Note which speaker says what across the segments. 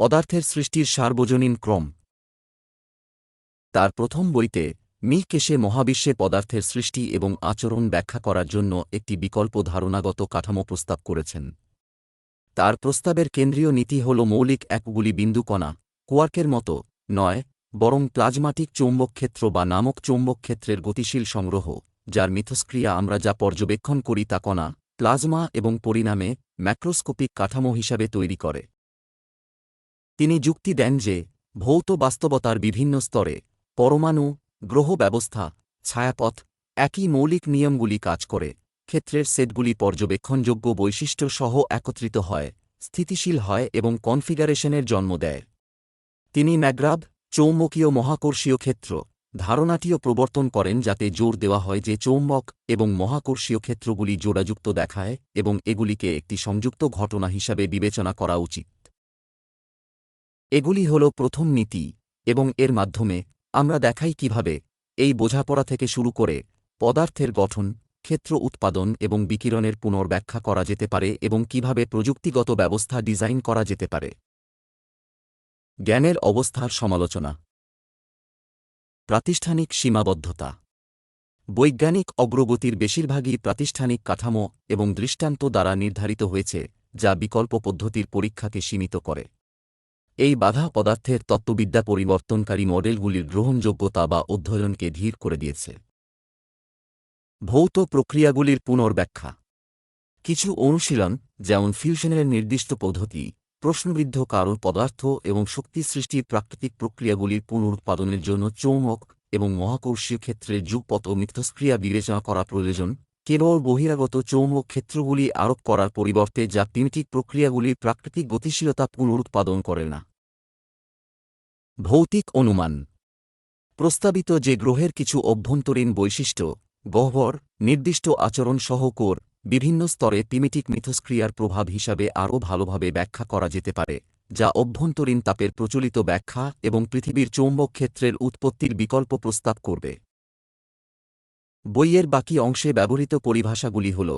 Speaker 1: পদার্থের সৃষ্টির সার্বজনীন ক্রম। তার প্রথম বইতে মি কেশে মহাবিশ্বে পদার্থের সৃষ্টি এবং আচরণ ব্যাখ্যা করার জন্য একটি বিকল্প ধারণাগত কাঠামো প্রস্তাব করেছেন। তার প্রস্তাবের কেন্দ্রীয় নীতি হল মৌলিক একগুলি বিন্দুকণা কোয়ার্কের মতো, নয়, বরং প্লাজমাটিক চৌম্বক ক্ষেত্র বা নামক চৌম্বক ক্ষেত্রের গতিশীল সংগ্রহ, যার মিথস্ক্রিয়া আমরা যা পর্যবেক্ষণ করি তা কণা, প্লাজমা এবং পরিণামে ম্যাক্রোস্কোপিক কাঠামো হিসাবে তৈরি করে। তিনি যুক্তি দেন যে, ভৌত বাস্তবতার বিভিন্ন স্তরে পরমাণু, গ্রহ ব্যবস্থা, ছায়াপথ, একই মৌলিক নিয়মগুলি কাজ করে। ক্ষেত্রের সেটগুলি পর্যবেক্ষণযোগ্য বৈশিষ্ট্য সহ একত্রিত হয়, স্থিতিশীল হয় এবং কনফিগারেশনের জন্ম দেয়। তিনি ম্যাগ্রাব, চৌম্বকীয় মহাকর্ষীয় ক্ষেত্র, ধারণাটিও প্রবর্তন করেন যাতে জোর দেওয়া হয় যে চৌম্বক এবং মহাকর্ষীয় ক্ষেত্রগুলি জোড়াযুক্ত দেখায় এবং এগুলিকে একটি সংযুক্ত ঘটনা হিসাবে বিবেচনা করা উচিত। এগুলি হল প্রথম নীতি, এবং এর মাধ্যমে আমরা দেখাই কীভাবে এই বোঝাপড়া থেকে শুরু করে পদার্থের গঠন, ক্ষেত্র উৎপাদন এবং বিকিরণের পুনর্ব্যাখ্যা করা যেতে পারে এবং কীভাবে প্রযুক্তিগত ব্যবস্থা ডিজাইন করা যেতে পারে। জ্ঞানের অবস্থার সমালোচনা। প্রাতিষ্ঠানিক সীমাবদ্ধতা। বৈজ্ঞানিক অগ্রগতির বেশিরভাগই প্রাতিষ্ঠানিক কাঠামো এবং দৃষ্টান্ত দ্বারা নির্ধারিত হয়েছে, যা বিকল্প পদ্ধতির পরীক্ষাকে সীমিত করে। এই বাধা পদার্থের তত্ত্ববিদ্যা পরিবর্তনকারী মডেলগুলির গ্রহণযোগ্যতা বা অধ্যয়নকে ধীর করে দিয়েছে। ভৌত প্রক্রিয়াগুলির পুনর্ব্যাখ্যা। কিছু অনুশীলন, যেমন ফিউশনের নির্দিষ্ট পদ্ধতি, প্রশ্নবিদ্ধ কারণ পদার্থ এবং শক্তি সৃষ্টির প্রাকৃতিক প্রক্রিয়াগুলির পুনরুৎপাদনের জন্য চৌমক এবং মহাকর্ষীয় ক্ষেত্রে যুগপথ ও মিথস্ক্রিয়া বিবেচনা করা প্রয়োজন, কেবল বহিরাগত চৌম্বক ক্ষেত্রগুলি আরোপ করার পরিবর্তে যা পিমিটিক প্রক্রিয়াগুলির প্রাকৃতিক গতিশীলতা পুনরুৎপাদন করে না। ভৌতিক অনুমান। প্রস্তাবিত যে গ্রহের কিছু অভ্যন্তরীণ বৈশিষ্ট্য, গহ্বর, নির্দিষ্ট আচরণ সহ কোর, বিভিন্ন স্তরে পিমিটিক মিথস্ক্রিয়ার প্রভাব হিসাবে আরও ভালোভাবে ব্যাখ্যা করা যেতে পারে, যা অভ্যন্তরীণ তাপের প্রচলিত ব্যাখ্যা এবং পৃথিবীর চৌম্বক ক্ষেত্রের উৎপত্তির বিকল্প প্রস্তাব করবে। বইয়ের বাকি অংশে ব্যবহৃত পরিভাষাগুলি হল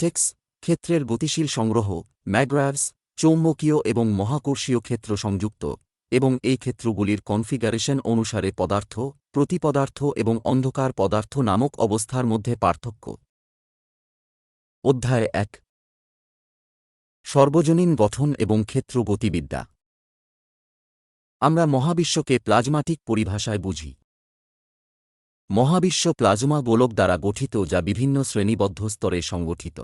Speaker 1: টেক্স ক্ষেত্রের গতিশীল সংগ্রহ, ম্যাগ্রাভস, চৌম্বকীয় এবং মহাকর্ষীয় ক্ষেত্র সংযুক্ত। এবং এই ক্ষেত্রগুলির কনফিগারেশন অনুসারে পদার্থ, প্রতিপদার্থ এবং অন্ধকার পদার্থ নামক অবস্থার মধ্যে পার্থক্য। অধ্যায় এক। সর্বজনীন গঠন এবং ক্ষেত্র গতিবিদ্যা। আমরা মহাবিশ্বকে প্লাজমাটিক পরিভাষায় বুঝি। মহাবিশ্ব প্লাজমা গোলক দ্বারা গঠিত যা বিভিন্ন শ্রেণীবদ্ধ স্তরে সংগঠিত।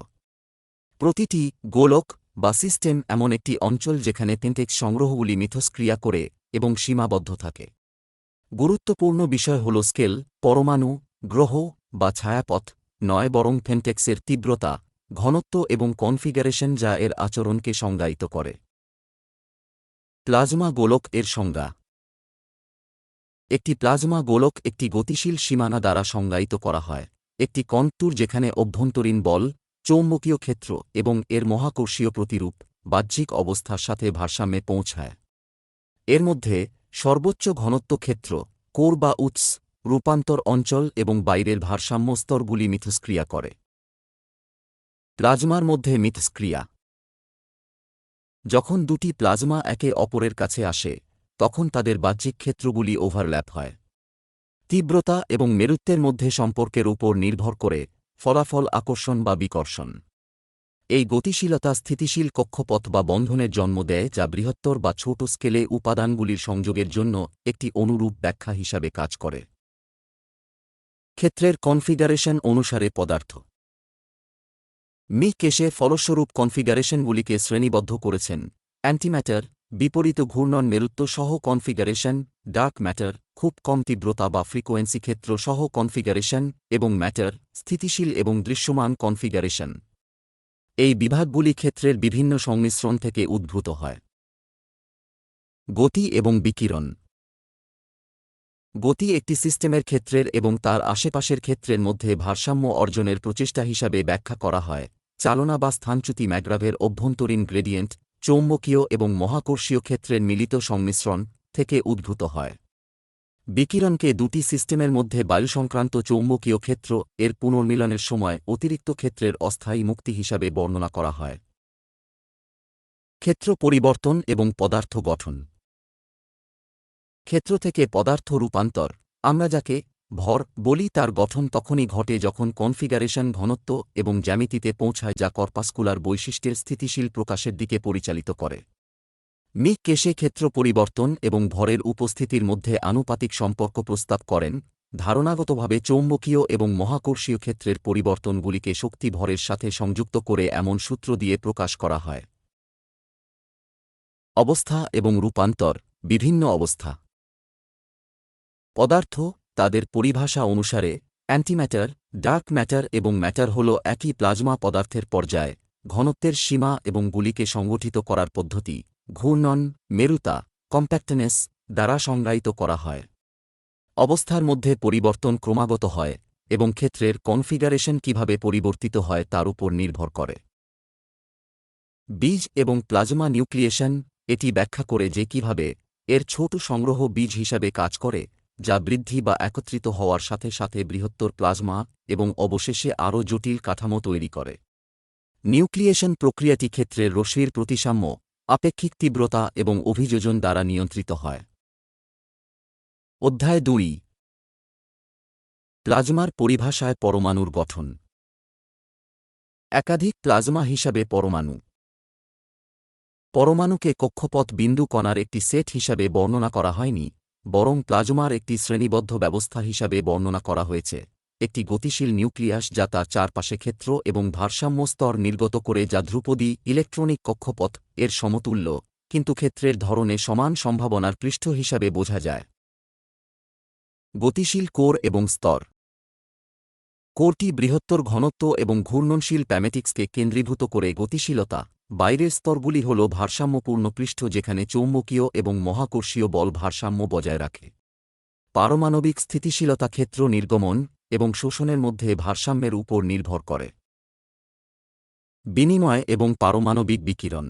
Speaker 1: প্রতিটি গোলক বা সিস্টেম এমন একটি অঞ্চল যেখানে পেন্টেক্স সংগ্রহগুলি মিথস্ক্রিয়া করে এবং সীমাবদ্ধ থাকে। গুরুত্বপূর্ণ বিষয় হল স্কেল, পরমাণু, গ্রহ বা ছায়াপথ, নয় বরং ফেন্টেক্সের তীব্রতা, ঘনত্ব এবং কনফিগারেশন যা এর আচরণকে সংজ্ঞায়িত করে। প্লাজমা গোলক এর সংজ্ঞা। একটি প্লাজমা গোলক একটি গতিশীল সীমানা দ্বারা সংজ্ঞায়িত করা হয়। একটি কন্ট্যুর যেখানে অভ্যন্তরীণ বল চৌম্বকীয় ক্ষেত্র এবং এর মহাকর্ষীয় প্রতিরূপ বাহ্যিক অবস্থার সাথে ভারসাম্যে পৌঁছায়। এর মধ্যে সর্বোচ্চ ঘনত্ব ক্ষেত্র কোর বা উৎস, রূপান্তর অঞ্চল এবং বাইরের ভারসাম্য স্তরগুলি মিথস্ক্রিয়া করে। প্লাজমার মধ্যে মিথস্ক্রিয়া। যখন দুটি প্লাজমা একে অপরের কাছে আসে, তখন তাদের বাহ্যিক ক্ষেত্রগুলি ওভারল্যাপ হয়। তীব্রতা এবং মেরুত্বের মধ্যে সম্পর্কের উপর নির্ভর করে ফলাফল আকর্ষণ বা বিকর্ষণ। এই গতিশীলতা স্থিতিশীল কক্ষপথ বা বন্ধনের জন্ম দেয় যা বৃহত্তর বা ছোট স্কেলে উপাদানগুলির সংযোগের জন্য একটি অনুরূপ ব্যাখ্যা হিসাবে কাজ করে। ক্ষেত্রের কনফিগারেশন অনুসারে পদার্থ। মি কেশে ফলস্বরূপ কনফিগারেশনগুলিকে শ্রেণীবদ্ধ করেছেন অ্যান্টিম্যাটার বিপরীত ঘূর্ণন মেরুত্ব সহ কনফিগারেশন, ডার্ক ম্যাটার, খুব কম তীব্রতা বা ফ্রিকোয়েন্সি ক্ষেত্র সহ কনফিগারেশন এবং ম্যাটার, স্থিতিশীল এবং দৃশ্যমান কনফিগারেশন। এই বিভাগগুলি ক্ষেত্রের বিভিন্ন সংমিশ্রণ থেকে উদ্ভূত হয়। গতি এবং বিকিরণ। গতি একটি সিস্টেমের ক্ষেত্রের এবং তার আশেপাশের ক্ষেত্রের মধ্যে ভারসাম্য অর্জনের প্রচেষ্টা হিসাবে ব্যাখ্যা করা হয়। চালনা বা স্থানচ্যুতি ম্যাগ্রাভের অভ্যন্তরীণ গ্রেডিয়েন্ট চৌম্বকীয় এবং মহাকর্ষীয় ক্ষেত্রের মিলিত সংমিশ্রণ থেকে উদ্ভূত হয়। বিকিরণকে দুটি সিস্টেমের মধ্যে বায়ু সংক্রান্ত চৌম্বকীয় ক্ষেত্র এর পুনর্মিলনের সময় অতিরিক্ত ক্ষেত্রের অস্থায়ী মুক্তি হিসাবে বর্ণনা করা হয়। ক্ষেত্র পরিবর্তন এবং পদার্থ গঠন। ক্ষেত্র থেকে পদার্থ রূপান্তর, আমরা যাকে ভর, বলি তার গঠন তখনই ঘটে যখন কনফিগারেশন ঘনত্ব এবং জ্যামিতিতে পৌঁছায় যা কর্পাসকুলার বৈশিষ্ট্যের স্থিতিশীল প্রকাশের দিকে পরিচালিত করে। মিক কেশে ক্ষেত্র পরিবর্তন এবং ভরের উপস্থিতির মধ্যে আনুপাতিক সম্পর্ক প্রস্তাব করেন, ধারণাগতভাবে চৌম্বকীয় এবং মহাকর্ষীয় ক্ষেত্রের পরিবর্তনগুলিকে শক্তি ভরের সাথে সংযুক্ত করে এমন সূত্র দিয়ে প্রকাশ করা হয়। অবস্থা এবং রূপান্তর, বিভিন্ন অবস্থা। পদার্থ তাদের পরিভাষা অনুসারে, অ্যান্টিম্যাটার, ডার্ক ম্যাটার এবং ম্যাটার হল একই প্লাজমা পদার্থের পর্যায়, ঘনত্বের সীমা এবং গুলিকে সংগঠিত করার পদ্ধতি, ঘূর্ণন, মেরুতা কম্প্যাক্টনেস দ্বারা সংজ্ঞায়িত করা হয়। অবস্থার মধ্যে পরিবর্তন ক্রমাগত হয় এবং ক্ষেত্রের কনফিগারেশন কীভাবে পরিবর্তিত হয় তার উপর নির্ভর করে। বীজ এবং প্লাজমা নিউক্লিয়েশন, এটি ব্যাখ্যা করে যে কীভাবে, এর ছোট সংগ্রহ বীজ হিসাবে কাজ করে যা বৃদ্ধি বা একত্রিত হওয়ার সাথে সাথে বৃহত্তর প্লাজমা এবং অবশেষে আরও জটিল কাঠামো তৈরি করে। নিউক্লিয়েশন প্রক্রিয়াটি ক্ষেত্রের রশ্মির প্রতিসাম্য, আপেক্ষিক তীব্রতা এবং অভিযোজন দ্বারা নিয়ন্ত্রিত হয়। অধ্যায় দুই। প্লাজমার পরিভাষায় পরমাণুর গঠন। একাধিক প্লাজমা হিসাবে পরমাণু। পরমাণুকে কক্ষপথ বিন্দু কণার একটি সেট হিসাবে বর্ণনা করা হয়নি। বরং প্লাজমার একটি শ্রেণীবদ্ধ ব্যবস্থা হিসাবে বর্ণনা করা হয়েছে। একটি গতিশীল নিউক্লিয়াস যা তার চারপাশে ক্ষেত্র এবং ভারসাম্য স্তর নির্গত করে যা ধ্রুপদী ইলেকট্রনিক কক্ষপথ, এর সমতুল্য, কিন্তু ক্ষেত্রের ধরনে সমান সম্ভাবনার পৃষ্ঠ হিসাবে বোঝা যায়। গতিশীল কোর এবং স্তর কোরটি বৃহত্তর ঘনত্ব এবং ঘূর্ণনশীল প্যামেটিক্সকে কেন্দ্রীভূত করে গতিশীলতা বাইরের স্তরগুলি হল ভারসাম্যপূর্ণ পৃষ্ঠ যেখানে চৌম্বকীয় এবং মহাকর্ষীয় বল ভারসাম্য বজায় রাখে। পারমাণবিক স্থিতিশীলতা ক্ষেত্র নির্গমন এবং শোষণের মধ্যে ভারসাম্যের উপর নির্ভর করে। বিনিময় এবং পারমাণবিক বিকিরণ।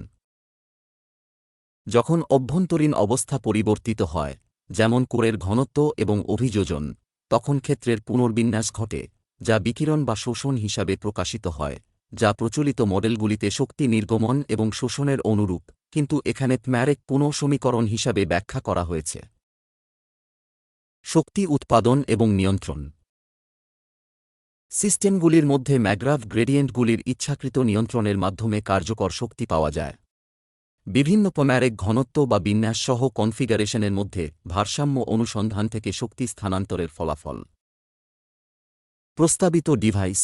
Speaker 1: যখন অভ্যন্তরীণ অবস্থা পরিবর্তিত হয়, যেমন কোরের ঘনত্ব এবং অভিযোজন, তখন ক্ষেত্রের পুনর্বিন্যাস ঘটে, যা বিকিরণ বা শোষণ হিসাবে প্রকাশিত হয়। যা প্রচলিত মডেলগুলিতে শক্তি নির্গমন এবং শোষণের অনুরূপ, কিন্তু এখানে ম্যারেক পুনঃসমীকরণ হিসাবে ব্যাখ্যা করা হয়েছে। শক্তি উৎপাদন এবং নিয়ন্ত্রণ। সিস্টেমগুলির মধ্যে ম্যাগ্রাফ গ্রেডিয়েন্টগুলির ইচ্ছাকৃত নিয়ন্ত্রণের মাধ্যমে কার্যকর শক্তি পাওয়া যায়। বিভিন্ন পম্যারেক ঘনত্ব বা বিন্যাস সহ কনফিগারেশনের মধ্যে ভারসাম্য অনুসন্ধান থেকে শক্তি স্থানান্তরের ফলাফল। প্রস্তাবিত ডিভাইস।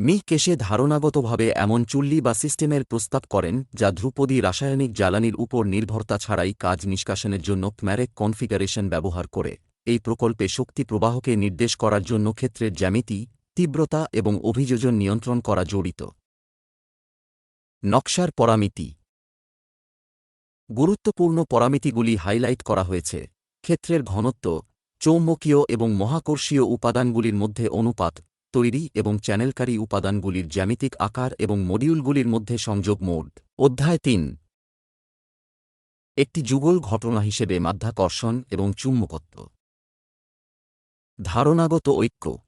Speaker 1: মি কেশে ধারণাগতভাবে এমন চুল্লি বা সিস্টেমের প্রস্তাব করেন, যা ধ্রুপদী রাসায়নিক জ্বালানির উপর নির্ভরতা ছাড়াই কাজ নিষ্কাশনের জন্য ক্ম্যারেক কনফিগারেশন ব্যবহার করে। এই প্রকল্পে শক্তি প্রবাহকে নির্দেশ করার জন্য ক্ষেত্রের জ্যামিতি, তীব্রতা এবং অভিযোজন নিয়ন্ত্রণ করা জড়িত। নকশার পরামিতি গুরুত্বপূর্ণ পরামিতিগুলি হাইলাইট করা হয়েছে। ক্ষেত্রের ঘনত্ব, চৌম্বকীয় এবং মহাকর্ষীয় উপাদানগুলির মধ্যে অনুপাত তৈরি এবং চ্যানেলকারী উপাদানগুলির জ্যামিতিক আকার এবং মডিউলগুলির মধ্যে সংযোগ মোড। অধ্যায় তিন। একটি যুগল ঘটনা হিসেবে মাধ্যাকর্ষণ এবং চুম্বকত্ব। ধারণাগত ঐক্য।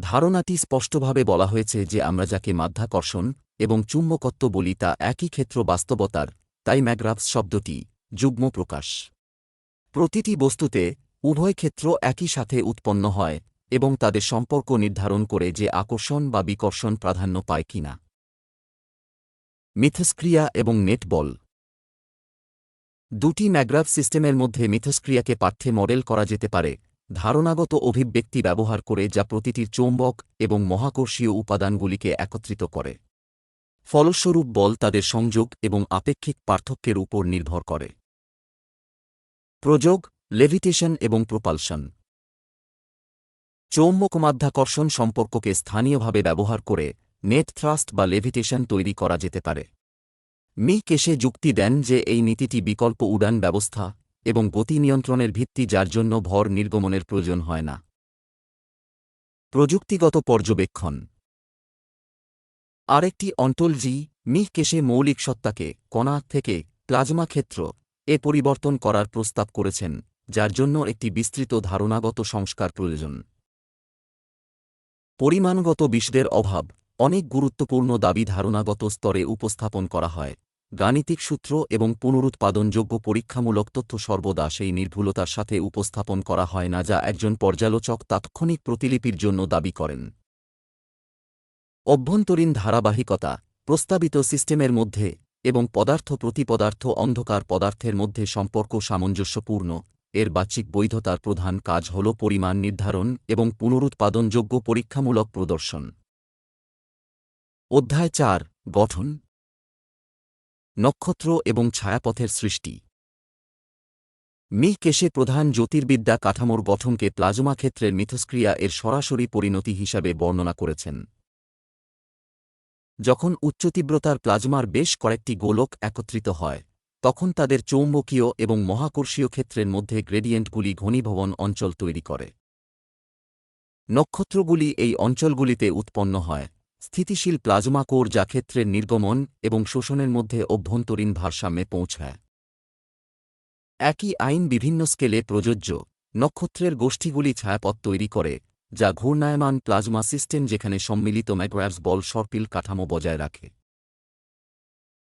Speaker 1: ধারণাটি স্পষ্টভাবে বলা হয়েছে যে আমরা যাকে মাধ্যাকর্ষণ এবং চুম্বকত্ব বলি তা একই ক্ষেত্র বাস্তবতার, তাই ম্যাগ্রাফস শব্দটি যুগ্ম প্রকাশ। প্রতিটি বস্তুতে উভয় ক্ষেত্র একই সাথে উৎপন্ন হয় এবং তাদের সম্পর্ক নির্ধারণ করে যে আকর্ষণ বা বিকর্ষণ প্রাধান্য পায় কিনা মিথস্ক্রিয়া এবং নেটবল। দুটি ম্যাগ্রাফ সিস্টেমের মধ্যে মিথস্ক্রিয়াকে পাঠ্যে মডেল করা যেতে পারে, ধারণাগত অভিব্যক্তি ব্যবহার করে যা প্রতিটির চৌম্বক এবং মহাকর্ষীয় উপাদানগুলিকে একত্রিত করে। ফলস্বরূপ বল তাদের সংযোগ এবং আপেক্ষিক পার্থক্যের উপর নির্ভর করে। প্রযোগ লেভিটেশন এবং প্রপালশন চৌম্বকমাধ্যাকর্ষণ সম্পর্ককে স্থানীয়ভাবে ব্যবহার করে নেট থ্রাস্ট বা লেভিটেশন তৈরি করা যেতে পারে। মি কেশে যুক্তি দেন যে এই নীতিটি বিকল্প উড়ান ব্যবস্থা এবং গতি নিয়ন্ত্রণের ভিত্তি যার জন্য ভর নির্গমনের প্রয়োজন হয় না। প্রযুক্তিগত পর্যবেক্ষণ। আরেকটি অন্টলজি, মি কেশে মৌলিক সত্তাকে কণা থেকে প্লাজমা ক্ষেত্র এ পরিবর্তন করার প্রস্তাব করেছেন, যার জন্য একটি বিস্তৃত ধারণাগত সংস্কার প্রয়োজন। পরিমাণগত বিষদের অভাব অনেক গুরুত্বপূর্ণ দাবি ধারণাগত স্তরে উপস্থাপন করা হয়। গাণিতিক সূত্র এবং পুনরুৎপাদনযোগ্য পরীক্ষামূলক তথ্য সর্বদা সেই নির্ভুলতার সাথে উপস্থাপন করা হয় না যা একজন পর্যালোচক তাৎক্ষণিক প্রতিলিপির জন্য দাবি করেন। অভ্যন্তরীণ ধারাবাহিকতা, প্রস্তাবিত সিস্টেমের মধ্যে এবং পদার্থ প্রতিপদার্থ অন্ধকার পদার্থের মধ্যে সম্পর্ক সামঞ্জস্যপূর্ণ এর বাহ্যিক বৈধতার প্রধান কাজ হল পরিমাণ নির্ধারণ এবং পুনরুৎপাদনযোগ্য পরীক্ষামূলক প্রদর্শন। অধ্যায় চার, গঠন। নক্ষত্র এবং ছায়াপথের সৃষ্টি। মি কেশে প্রধান জ্যোতির্বিদ্যা কাঠামোর গঠনকে প্লাজমা ক্ষেত্রের মিথস্ক্রিয়া এর সরাসরি পরিণতি হিসাবে বর্ণনা করেছেন। যখন উচ্চতীব্রতার প্লাজমার বেশ কয়েকটি গোলক একত্রিত হয় তখন তাদের চৌম্বকীয় এবং মহাকর্ষীয় ক্ষেত্রের মধ্যে গ্রেডিয়েন্টগুলি ঘনীভবন অঞ্চল তৈরি করে। নক্ষত্রগুলি এই অঞ্চলগুলিতে উৎপন্ন হয়। স্থিতিশীল প্লাজমা কোর যা ক্ষেত্রের নির্গমন এবং শোষণের মধ্যে অভ্যন্তরীণ ভারসাম্যে পৌঁছায়। একই আইন বিভিন্ন স্কেলে প্রযোজ্য। নক্ষত্রের গোষ্ঠীগুলি ছায়াপথ তৈরি করে, যা ঘূর্ণায়মান প্লাজমা সিস্টেম যেখানে সম্মিলিত ম্যাগ্রাভস বল সর্পিল কাঠামো বজায় রাখে।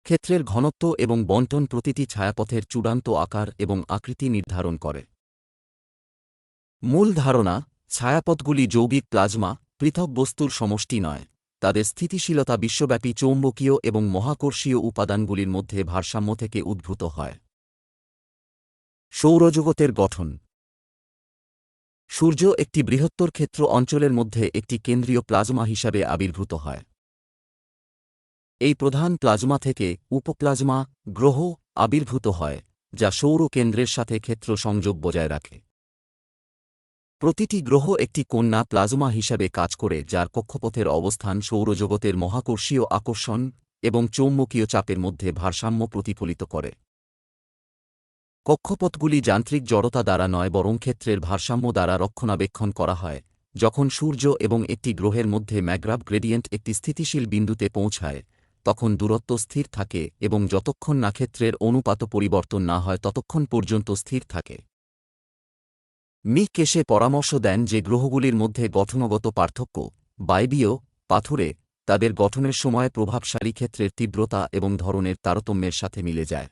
Speaker 1: ক্ষেত্রের ঘনত্ব এবং বন্টন প্রতিটি ছায়াপথের চূড়ান্ত আকার এবং আকৃতি নির্ধারণ করে। মূল ধারণা, ছায়াপথগুলি যৌগিক প্লাজমা, পৃথক বস্তুর সমষ্টি নয়। তাদের স্থিতিশীলতা বিশ্বব্যাপী চৌম্বকীয় এবং মহাকর্ষীয় উপাদানগুলির মধ্যে ভারসাম্য থেকে উদ্ভূত হয়। সৌরজগতের গঠন। সূর্য একটি বৃহত্তর ক্ষেত্র অঞ্চলের মধ্যে একটি কেন্দ্রীয় প্লাজমা হিসাবে আবির্ভূত হয়। এই প্রধান প্লাজমা থেকে উপপ্লাজমা গ্রহ আবির্ভূত হয়, যা সৌর কেন্দ্রের সাথে ক্ষেত্র সংযোগ বজায় রাখে। প্রতিটি গ্রহ একটি কন্যা প্লাজমা হিসাবে কাজ করে, যার কক্ষপথের অবস্থান সৌরজগতের মহাকর্ষীয় আকর্ষণ এবং চৌম্বকীয় চাপের মধ্যে ভারসাম্য প্রতিফলিত করে। কক্ষপথগুলি যান্ত্রিক জড়তা দ্বারা নয়, বরং ক্ষেত্রের ভারসাম্য দ্বারা রক্ষণাবেক্ষণ করা হয়, যখন সূর্য এবং একটি গ্রহের মধ্যে ম্যাগ্রাভ গ্রেডিয়েন্ট একটি স্থিতিশীল বিন্দুতে পৌঁছায় তখন দূরত্ব স্থির থাকে এবং যতক্ষণ না ক্ষেত্রের অনুপাত পরিবর্তন না হয় ততক্ষণ পর্যন্ত স্থির থাকে। মি কেশে পরামর্শ দেন যে গ্রহগুলির মধ্যে গঠনগত পার্থক্য বায়বীয় পাথুরে, তাদের গঠনের সময় প্রভাবশালী ক্ষেত্রের তীব্রতা এবং ধরনের তারতম্যের সাথে মিলে যায়।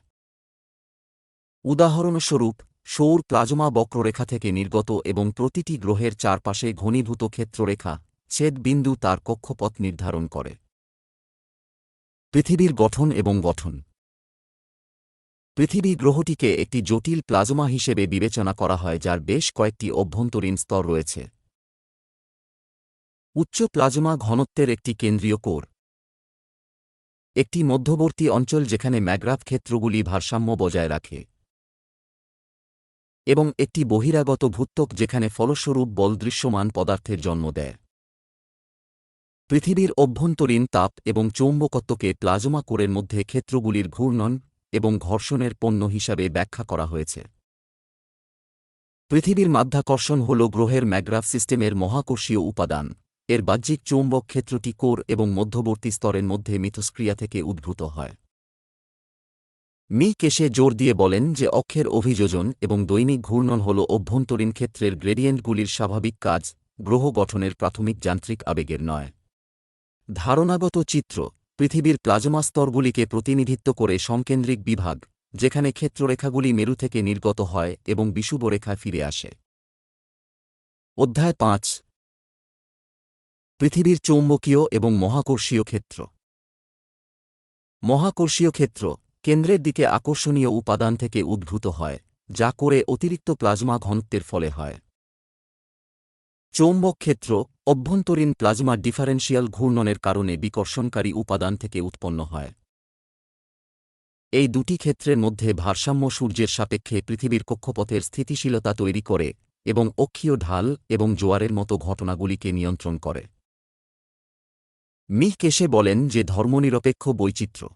Speaker 1: উদাহরণস্বরূপ, সৌর প্লাজমা বক্ররেখা থেকে নির্গত এবং প্রতিটি গ্রহের চারপাশে ঘনীভূত ক্ষেত্ররেখা, ছেদ বিন্দু তার কক্ষপথ নির্ধারণ করে। পৃথিবীর গঠন এবং গঠন। পৃথিবী গ্রহটিকে একটি জটিল প্লাজমা হিসেবে বিবেচনা করা হয়, যার বেশ কয়েকটি অভ্যন্তরীণ স্তর রয়েছে। উচ্চ প্লাজমা ঘনত্বের একটি কেন্দ্রীয় কোর। একটি মধ্যবর্তী অঞ্চল যেখানে ম্যাগ্রাফ ক্ষেত্রগুলি ভারসাম্য বজায় রাখে। এবং একটি বহিরাগত ভূত্বক যেখানে ফলস্বরূপ বল দৃশ্যমান পদার্থের জন্ম দেয়। পৃথিবীর অভ্যন্তরীণ তাপ এবং চৌম্বকত্বকে প্লাজমা কোরের মধ্যে ক্ষেত্রগুলির ঘূর্ণন এবং ঘর্ষণের পণ্য হিসাবে ব্যাখ্যা করা হয়েছে। পৃথিবীর মাধ্যাকর্ষণ হল গ্রহের ম্যাগ্রাফ সিস্টেমের মহাকর্ষীয় উপাদান। এর বাহ্যিক চৌম্বক ক্ষেত্রটি কোর এবং মধ্যবর্তী স্তরের মধ্যে মিথস্ক্রিয়া থেকে উদ্ভূত হয়। মি কেশে জোর দিয়ে বলেন যে অক্ষের অভিযোজন এবং দৈনিক ঘূর্ণন হল অভ্যন্তরীণ ক্ষেত্রের গ্রেডিয়েন্টগুলির স্বাভাবিক কাজ, গ্রহ গঠনের প্রাথমিক যান্ত্রিক আবেগের নয়। ধারণাগত চিত্র, পৃথিবীর প্লাজমা স্তরগুলিকে প্রতিনিধিত্ব করে সংকেন্দ্রিক বিভাগ, যেখানে ক্ষেত্ররেখাগুলি মেরু থেকে নির্গত হয় এবং বিষুবরেখায় ফিরে আসে। অধ্যায় পাঁচ। পৃথিবীর চৌম্বকীয় এবং মহাকর্ষীয় ক্ষেত্র। মহাকর্ষীয় ক্ষেত্র কেন্দ্রের দিকে আকর্ষণীয় উপাদান থেকে উদ্ভূত হয়, যা করে অতিরিক্ত প্লাজমা ঘনত্বের ফলে হয়। চৌম্বক ক্ষেত্র অভ্যন্তরীণ প্লাজমা ডিফারেন্সিয়াল ঘূর্ণনের কারণে বিকর্ষণকারী উপাদান থেকে উৎপন্ন হয়। এই দুটি ক্ষেত্রের মধ্যে ভারসাম্য সূর্যের সাপেক্ষে পৃথিবীর কক্ষপথের স্থিতিশীলতা তৈরি করে এবং অক্ষীয় ঢাল এবং জোয়ারের মতো ঘটনাগুলিকে নিয়ন্ত্রণ করে। মি কেশে বলেন যে ধর্মনিরপেক্ষ বৈচিত্র্য।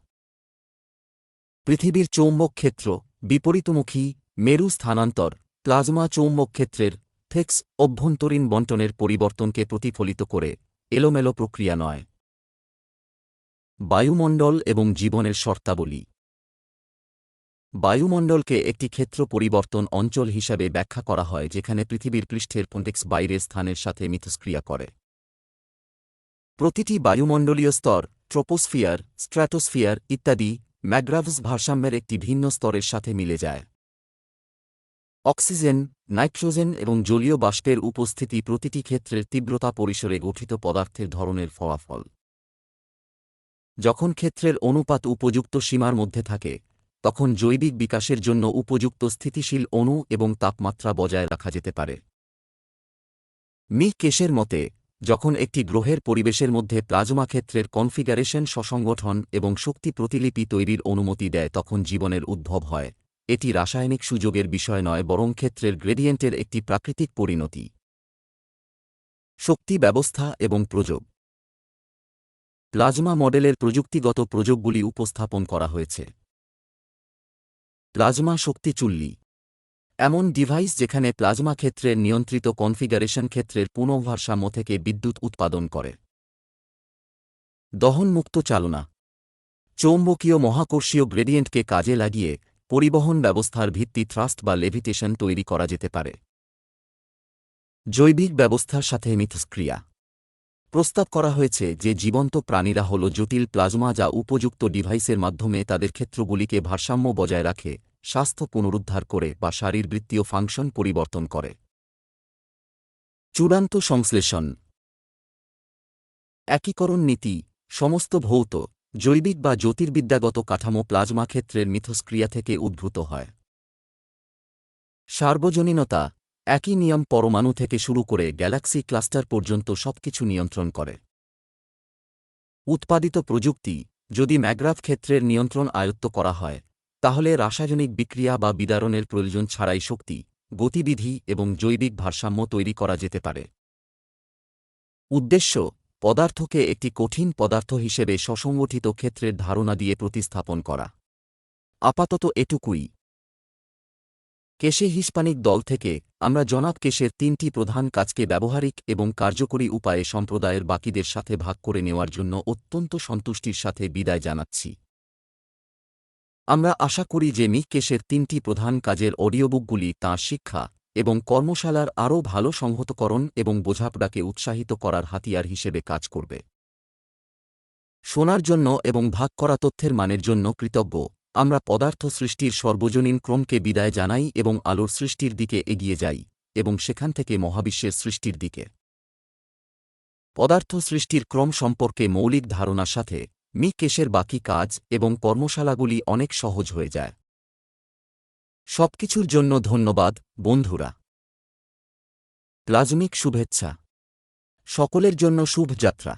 Speaker 1: পৃথিবীর চৌম্বক ক্ষেত্র বিপরীতমুখী, মেরু স্থানান্তর, প্লাজমা চৌম্বক ক্ষেত্রের থেক্স অভ্যন্তরীণ বন্টনের পরিবর্তনকে প্রতিফলিত করে এলোমেলো প্রক্রিয়া নয়। বায়ুমণ্ডল এবং জীবনের শর্তাবলী। বায়ুমণ্ডলকে একটি ক্ষেত্র পরিবর্তন অঞ্চল হিসাবে ব্যাখ্যা করা হয়, যেখানে পৃথিবীর পৃষ্ঠের পন্টেক্স বাইরের স্থানের সাথে মিথস্ক্রিয়া করে। প্রতিটি বায়ুমণ্ডলীয় স্তর, ট্রোপোস্ফিয়ার, স্ট্র্যাটোস্ফিয়ার ইত্যাদি ম্যাগ্রাভস ভারসাম্যের একটি ভিন্ন স্তরের সাথে মিলে যায়। অক্সিজেন, নাইট্রোজেন এবং জলীয় বাষ্পের উপস্থিতি প্রতিটি ক্ষেত্রের তীব্রতা পরিসরে গঠিত পদার্থের ধরনের ফলাফল। যখন ক্ষেত্রের অনুপাত উপযুক্ত সীমার মধ্যে থাকে, তখন জৈবিক বিকাশের জন্য উপযুক্ত স্থিতিশীল অণু এবং তাপমাত্রা বজায় রাখা যেতে পারে। মি কেশের মতে, যখন একটি গ্রহের পরিবেশের মধ্যে প্লাজমা ক্ষেত্রের কনফিগারেশন সসংগঠন এবং শক্তি প্রতিলিপি তৈরির অনুমতি দেয়, তখন জীবনের উদ্ভব হয়। এটি রাসায়নিক সুযোগের বিষয় নয়, বরং ক্ষেত্রের গ্রেডিয়েন্টের একটি প্রাকৃতিক পরিণতি। শক্তি ব্যবস্থা এবং প্রযোগ। প্লাজমা মডেলের প্রযুক্তিগত প্রযোগগুলি উপস্থাপন করা হয়েছে। প্লাজমা শক্তি চুল্লি। এমন ডিভাইস যেখানে প্লাজমা ক্ষেত্রের নিয়ন্ত্রিত কনফিগারেশন ক্ষেত্রের পুনঃভারসাম্য থেকে বিদ্যুৎ উৎপাদন করে। দহনমুক্ত চালনা। চৌম্বকীয় মহাকর্ষীয় গ্রেডিয়েন্টকে কাজে লাগিয়ে পরিবহন ব্যবস্থার ভিত্তি থ্রাস্ট বা লেভিটেশন তৈরি করা যেতে পারে। জৈবিক ব্যবস্থার সাথে মিথস্ক্রিয়া। প্রস্তাব করা হয়েছে যে জীবন্ত প্রাণীরা হল জটিল প্লাজমা যা উপযুক্ত ডিভাইসের মাধ্যমে তাদের ক্ষেত্রগুলিকে ভারসাম্য বজায় রাখে, স্বাস্থ্য পুনরুদ্ধার করে বা শারীরবৃত্তীয় ফাংশন পরিবর্তন করে। চূড়ান্ত সংশ্লেষণ। একীকরণ নীতি, সমস্ত ভৌত জৈবিক বা জ্যোতির্বিদ্যাগত কাঠামো প্লাজমা ক্ষেত্রের মিথস্ক্রিয়া থেকে উদ্ভূত হয়। সার্বজনীনতা, একই নিয়ম পরমাণু থেকে শুরু করে গ্যালাক্সি ক্লাস্টার পর্যন্ত সবকিছু নিয়ন্ত্রণ করে। উৎপাদিত প্রযুক্তি, যদি ম্যাগ্রাফ ক্ষেত্রের নিয়ন্ত্রণ আয়ত্ত করা হয়, তাহলে রাসায়নিক বিক্রিয়া বা বিদারণের প্রয়োজন ছাড়াই শক্তি, গতিবিধি এবং জৈবিক ভারসাম্য তৈরি করা যেতে পারে। উদ্দেশ্য পদার্থকে একটি কঠিন পদার্থ হিসেবে সসংগঠিত ক্ষেত্রের ধারণা দিয়ে প্রতিস্থাপন করা। আপাতত এটুকুই। কেশে হিস্পানিক দল থেকে আমরা জনাব কেশের তিনটি প্রধান কাজকে ব্যবহারিক এবং কার্যকরী উপায়ে সম্প্রদায়ের বাকিদের সাথে ভাগ করে নেওয়ার জন্য অত্যন্ত সন্তুষ্টির সাথে বিদায় জানাচ্ছি। আমরা আশা করি যে মিক কেশের তিনটি প্রধান কাজের অডিওবুকগুলি তাঁর শিক্ষা এবং কর্মশালার আরও ভালো সংহতকরণ এবং বোঝাপড়াকে উৎসাহিত করার হাতিয়ার হিসেবে কাজ করবে। শোনার জন্য এবং ভাগ করা তথ্যের মানের জন্য কৃতজ্ঞ। আমরা পদার্থ সৃষ্টির সর্বজনীন ক্রমকে বিদায় জানাই এবং আলোর সৃষ্টির দিকে এগিয়ে যাই এবং সেখান থেকে মহাবিশ্বের সৃষ্টির দিকে। পদার্থ সৃষ্টির ক্রম সম্পর্কে মৌলিক ধারণার সাথে মি কেশের বাকি কাজ এবং কর্মশালাগুলি অনেক সহজ হয়ে যায়। সবকিছুর জন্য ধন্যবাদ বন্ধুরা। প্লাজমিক শুভেচ্ছা। সকলের জন্য শুভ যাত্রা